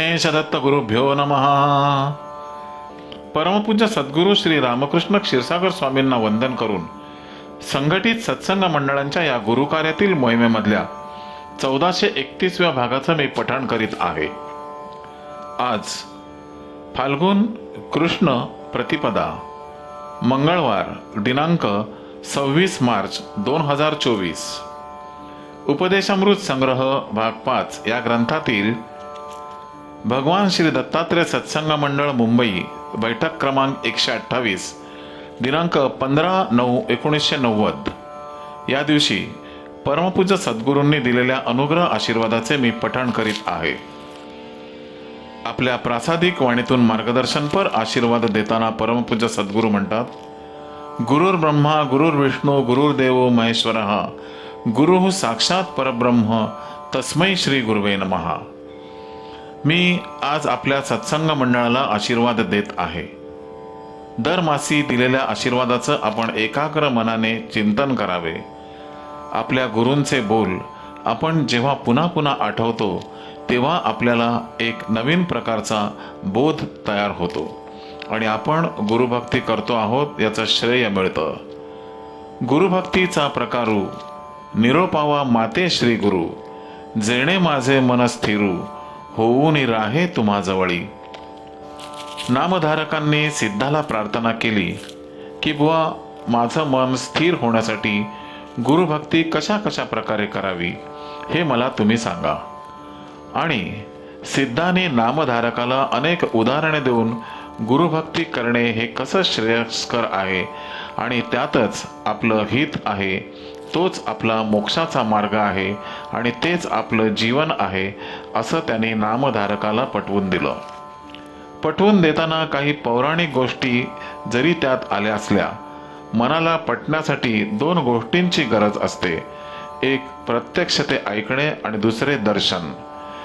गणेशदत्त गुरुभ्यो नम। परमपूज्य सद्गुरू श्री रामकृष्ण क्षीरसागर स्वामींना वंदन करून संघटित सत्संग मंडळांच्या या गुरुकार्यातील मोहिमेमधल्या चौदाशे एकतीसव्या भागाचं मी पठण करीत आहे. आज फाल्गुन कृष्ण प्रतिपदा मंगळवार दिनांक सव्वीस मार्च दोन हजार चोवीस. उपदेशामृत संग्रह भाग पाच या ग्रंथातील भगवान श्री दत्तात्रय सत्संग मंडळ मुंबई बैठक क्रमांक एकशे अठ्ठावीस दिनांक पंधरा नऊ एकोणीसशे नव्वद. या दिवशी परमपूज्य सद्गुरूंनी दिलेल्या अनुग्रह आशीर्वादाचे मी पठण करीत आहे. आपल्या प्रासादिक वाणीतून मार्गदर्शनपर आशीर्वाद देताना परमपूज्य सद्गुरू म्हणतात गुरुर ब्रह्मा गुरुर विष्णू गुरुर्देव महेश्वर गुरु साक्षात परब्रह्म तस्मै श्री गुरुवे नमहा मी आज आपल्या सत्संग मंडळाला आशीर्वाद देत आहे. दर मासी दिलेल्या आशीर्वादाचं आपण एकाग्र मनाने चिंतन करावे. आपल्या गुरूंचे बोल आपण जेव्हा पुन्हा पुन्हा आठवतो तेव्हा आपल्याला एक नवीन प्रकारचा बोध तयार होतो. आणि आपण गुरुभक्ती करतो आहोत याचं श्रेय मिळतं. गुरुभक्तीचा प्रकारू निरोपावा माते श्री गुरु जेणे माझे मन स्थिरू होऊन राहे तुम्हाजवळी. नामधारकांनी सिद्धाला प्रार्थना केली की बुवा माझं मन स्थिर होण्यासाठी गुरुभक्ती कशा कशा प्रकारे करावी हे मला तुम्ही सांगा. आणि सिद्धाने नामधारकाला अनेक उदाहरणे देऊन गुरुभक्ती करणे हे कसं श्रेयस्कर आहे? आणि त्यातच आपलं हित आहे. तोच आपला मोक्षाचा मार्ग आहे आणि तेच आपलं जीवन आहे असं त्याने नामधारकाला पटवून दिलं. पटवून देताना काही पौराणिक गोष्टी जरी त्यात आल्या असल्या मनाला पटण्यासाठी दोन गोष्टींची गरज असते. एक प्रत्यक्ष ते ऐकणे आणि दुसरे दर्शन.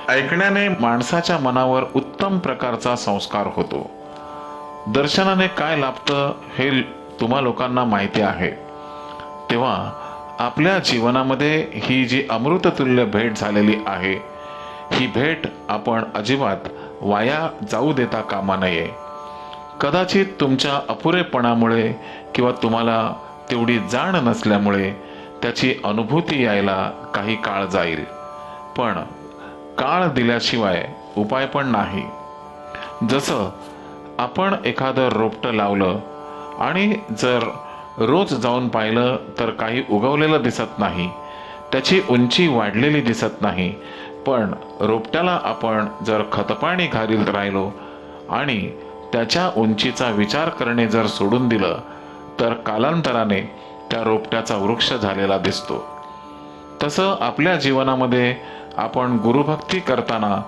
ऐकण्याने माणसाच्या मनावर उत्तम प्रकारचा संस्कार होतो. दर्शनाने काय लाभतं हे तुम्हा लोकांना माहिती आहे. तेव्हा आपल्या जीवनामध्ये ही जी अमृततुल्य भेट झालेली आहे ही भेट आपण अजिबात वाया जाऊ देता कामा नये. कदाचित तुमच्या अपुरेपणामुळे किंवा तुम्हाला तेवढी जाण नसल्यामुळे त्याची अनुभूती यायला काही काळ जाईल. पण काळ दिल्याशिवाय उपाय पण नाही. जसं आपण एखादं रोपटं लावलं आणि जर रोज जाऊन पाहिलं तर काही उगवलेलं दिसत नाही त्याची उंची वाढलेली दिसत नाही पण रोपट्याला आपण जर खतपाणी घालीत राहिलो आणि त्याच्या उंचीचा विचार करणे जर सोडून दिलं तर कालांतराने त्या रोपट्याचा वृक्ष झालेला दिसतो. तसं आपल्या जीवनामध्ये आपण गुरुभक्ती करताना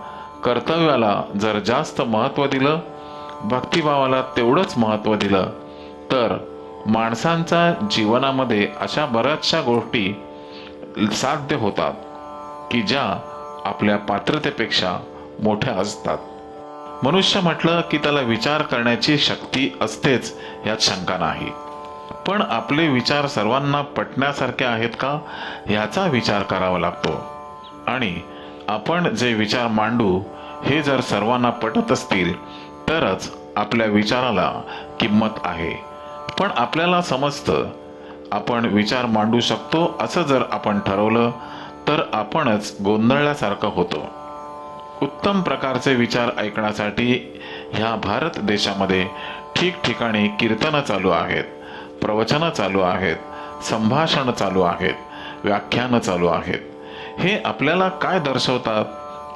कर्तव्याला जर जास्त महत्त्व दिलं भक्तिभावाला तेवढंच महत्त्व दिलं. तर माणसांच्या जीवनामध्ये अशा बऱ्याचशा गोष्टी साध्य होतात की ज्या आपल्या पात्रतेपेक्षा मोठ्या असतात. मनुष्य म्हटलं की त्याला विचार करण्याची शक्ती असतेच यात शंका नाही. पण आपले विचार सर्वांना पटण्यासारखे आहेत का? याचा विचार करावा लागतो. आणि आपण जे विचार मांडू हे जर सर्वांना पटत असतील तरच आपल्या विचाराला किंमत आहे. पण आपल्याला समजतं आपण विचार मांडू शकतो असं जर आपण ठरवलं तर आपणच गोंधळल्यासारखं होतो. उत्तम प्रकारचे विचार ऐकण्यासाठी ह्या भारत देशामध्ये ठिकठिकाणी कीर्तनं चालू आहेत प्रवचनं चालू आहेत संभाषण चालू आहेत व्याख्यानं चालू आहेत. हे आपल्याला काय दर्शवतात?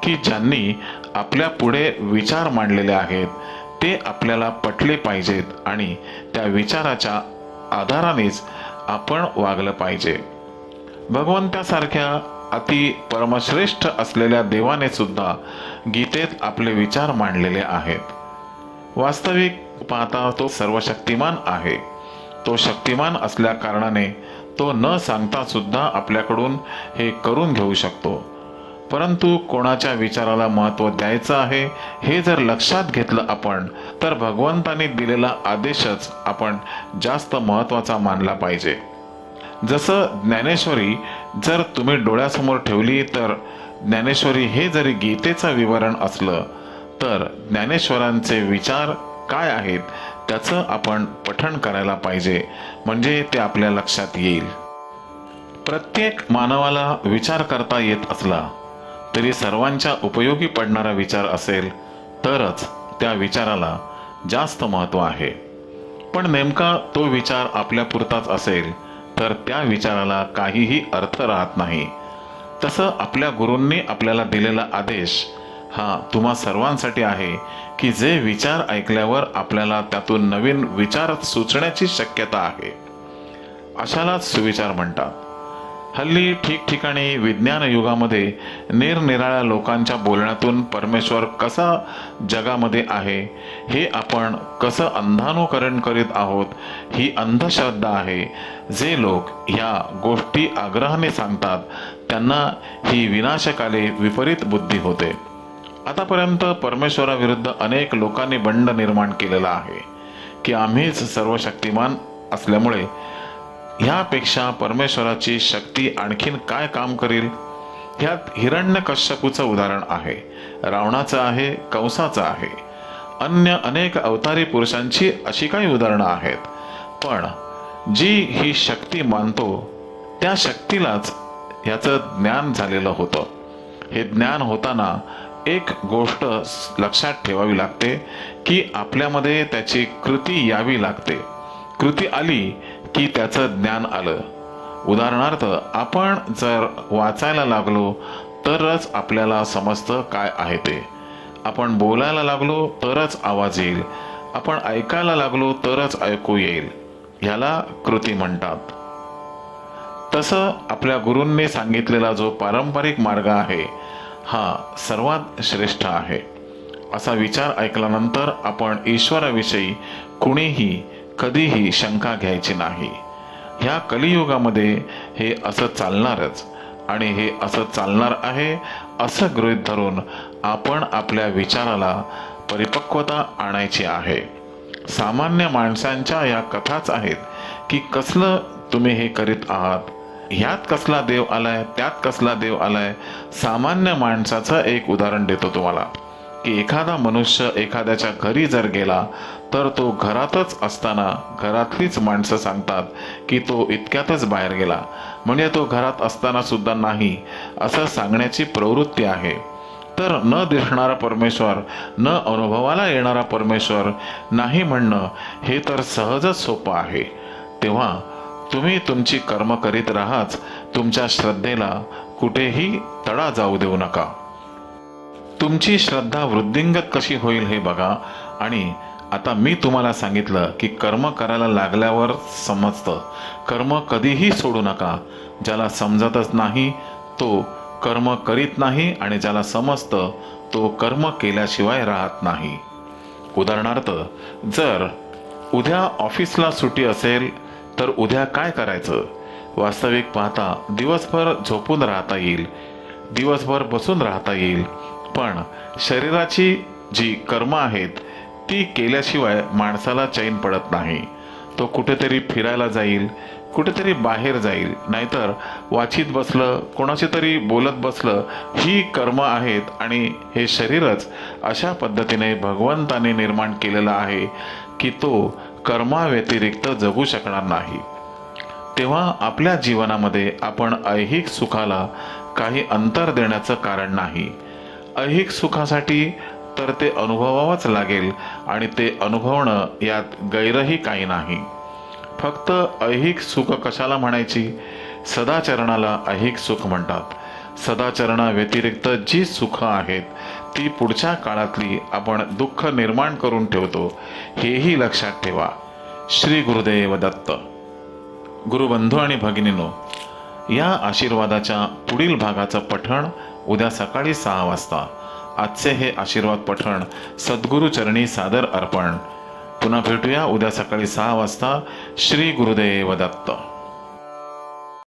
की ज्यांनी आपल्या पुढे विचार मांडलेले आहेत ते आपल्याला पटले पाहिजेत आणि त्या विचाराच्या आधारानेच आपण वागलं पाहिजे. भगवंतासारख्या अति परमश्रेष्ठ असलेल्या देवाने सुद्धा गीतेत आपले विचार मांडलेले आहेत. वास्तविक पाहता तो सर्वशक्तिमान आहे. तो शक्तिमान असल्या कारणाने तो न सांगता सुद्धा आपल्याकडून हे करून घेऊ शकतो. परंतु कोणाच्या विचाराला महत्त्व द्यायचं आहे हे जर लक्षात घेतलं आपण तर भगवंताने दिलेला आदेशच आपण जास्त महत्त्वाचा मानला पाहिजे. जसं ज्ञानेश्वरी जर तुम्ही डोळ्यासमोर ठेवली तर ज्ञानेश्वरी हे जरी गीतेचं विवरण असलं तर ज्ञानेश्वरांचे विचार काय आहेत त्याचं आपण पठण करायला पाहिजे म्हणजे ते आपल्या लक्षात येईल. प्रत्येक मानवाला विचार करता येत असला तरी सर्वांच्या उपयोगी पडणारा विचार असेल तरच त्या विचाराला जास्त महत्त्व आहे. पण नेमका तो विचार आपल्या पुरताच असेल तर त्या विचाराला काहीही अर्थ राहत नाही. तसं आपल्या गुरूंनी आपल्याला दिलेला आदेश हा तुम्हा सर्वांसाठी आहे की जे विचार ऐकल्यावर आपल्याला त्यातून नवीन विचार सुचण्याची शक्यता आहे. अशालाच सुविचार म्हणतात. हल्ली ठिकठिकाणी विज्ञान युगामध्ये निरनिराळ्या लोकांच्या बोलण्यातून परमेश्वर कसा जगामध्ये आहे हे आपण कसं अंधानुकरण करीत आहोत ही अंधश्रद्धा आहे. जे लोक ह्या गोष्टी आग्रहाने सांगतात त्यांना ही विनाशकाले विपरीत बुद्धी होते. आतापर्यंत परमेश्वराविरुद्ध अनेक लोकांनी बंड निर्माण केलेला आहे की आम्हीच सर्व शक्तिमान असल्यामुळे ह्यापेक्षा परमेश्वराची शक्ती आणखीन काय काम करील? ह्यात हिरण्य कश्यपूचं उदाहरण आहे. रावणाचं आहे कंसाचं आहे. अन्य अनेक अवतारी पुरुषांची अशी काही उदाहरणं आहेत. पण जी ही शक्ती मानतो त्या शक्तीलाच ह्याचं ज्ञान झालेलं होतं. हे ज्ञान होताना एक गोष्ट लक्षात ठेवावी लागते की आपल्यामध्ये त्याची कृती यावी लागते. कृती आली की त्याचं ज्ञान आलं. उदाहरणार्थ आपण जर वाचायला लागलो तरच आपल्याला समजतं काय आहे ते. आपण बोलायला लागलो तरच आवाज येईल. आपण ऐकायला लागलो तरच ऐकू येईल. ह्याला कृती म्हणतात. तसं आपल्या गुरूंनी सांगितलेला जो पारंपरिक मार्ग आहे हा सर्वात श्रेष्ठ आहे. असा विचार ऐकल्यानंतर आपण ईश्वराविषयी कुणीही कधीही शंका घ्यायची नाही. ह्या कलियुगामध्ये हे असं चालणारच आणि हे असं चालणार आहे असं गृहीत धरून आपण आपल्या विचाराला परिपक्वता आणायची आहे. सामान्य माणसांच्या या कथाच आहेत की कसलं तुम्ही हे करीत आहात? ह्यात कसला देव आलाय? त्यात कसला देव आलाय? सामान्य माणसाचं एक उदाहरण देतो तुम्हाला. की एखादा मनुष्य एखाद्याच्या घरी जर गेला तर तो घरातच असताना घरातलीच माणसं सांगतात की तो इतक्यातच बाहेर गेला. म्हणजे तो घरात असताना सुद्धा नाही असं सांगण्याची प्रवृत्ती आहे. तर न दिसणारा परमेश्वर न अनुभवाला येणारा परमेश्वर नाही म्हणणं हे तर सहजच सोपं आहे. तेव्हा तुम्ही तुमची कर्म करीत राहाच तुमच्या श्रद्धेला कुठेही तडा जाऊ देऊ नका. तुमची श्रद्धा वृद्धिंगत कशी होईल हे बघा. आणि आता मी तुम्हाला सांगितलं की कर्म करायला लागल्यावर समजतं. कर्म कधीही सोडू नका. ज्याला समजतच नाही तो कर्म करीत नाही आणि ज्याला समजतं तो कर्म केल्याशिवाय राहत नाही. उदाहरणार्थ जर उद्या ऑफिसला सुट्टी असेल तर उद्या काय करायचं? वास्तविक पाहता दिवसभर झोपून राहता येईल. दिवसभर बसून राहता येईल. पण शरीराची जी कर्म आहेत ती केल्याशिवाय माणसाला चैन पडत नाही. तो कुठेतरी फिरायला जाईल कुठेतरी बाहेर जाईल नाहीतर वाचित बसलं कोणाशी तरी बोलत बसलं ही कर्म आहेत आणि हे शरीरच अशा पद्धतीने भगवंताने निर्माण केलेलं आहे की तो कर्माव्यतिरिक्त जगू शकणार नाही. तेव्हा आपल्या जीवनामध्ये आपण ऐहिक सुखाला काही अंतर देण्याचं कारण नाही. ऐहिक सुखासाठी तर ते अनुभवावंच लागेल आणि ते अनुभवणं यात गैरही काही नाही. फक्त ऐहिक सुख कशाला म्हणायची? सदाचरणाला ऐहिक सुख म्हणतात. सदाचरणाव्यतिरिक्त जी सुख आहेत ती पुढच्या काळातली आपण दुःख निर्माण करून ठेवतो हेही लक्षात ठेवा. श्री गुरुदेव दत्त. गुरुबंधू आणि भगिनीनो या आशीर्वादाच्या पुढील भागाचं पठण उद्या सकाळी सहा वाजता. आजचे हे आशीर्वाद पठण सद्गुरूचरणी सादर अर्पण. पुन्हा भेटूया उद्या सकाळी सहा वाजता. श्री गुरुदेव दत्त.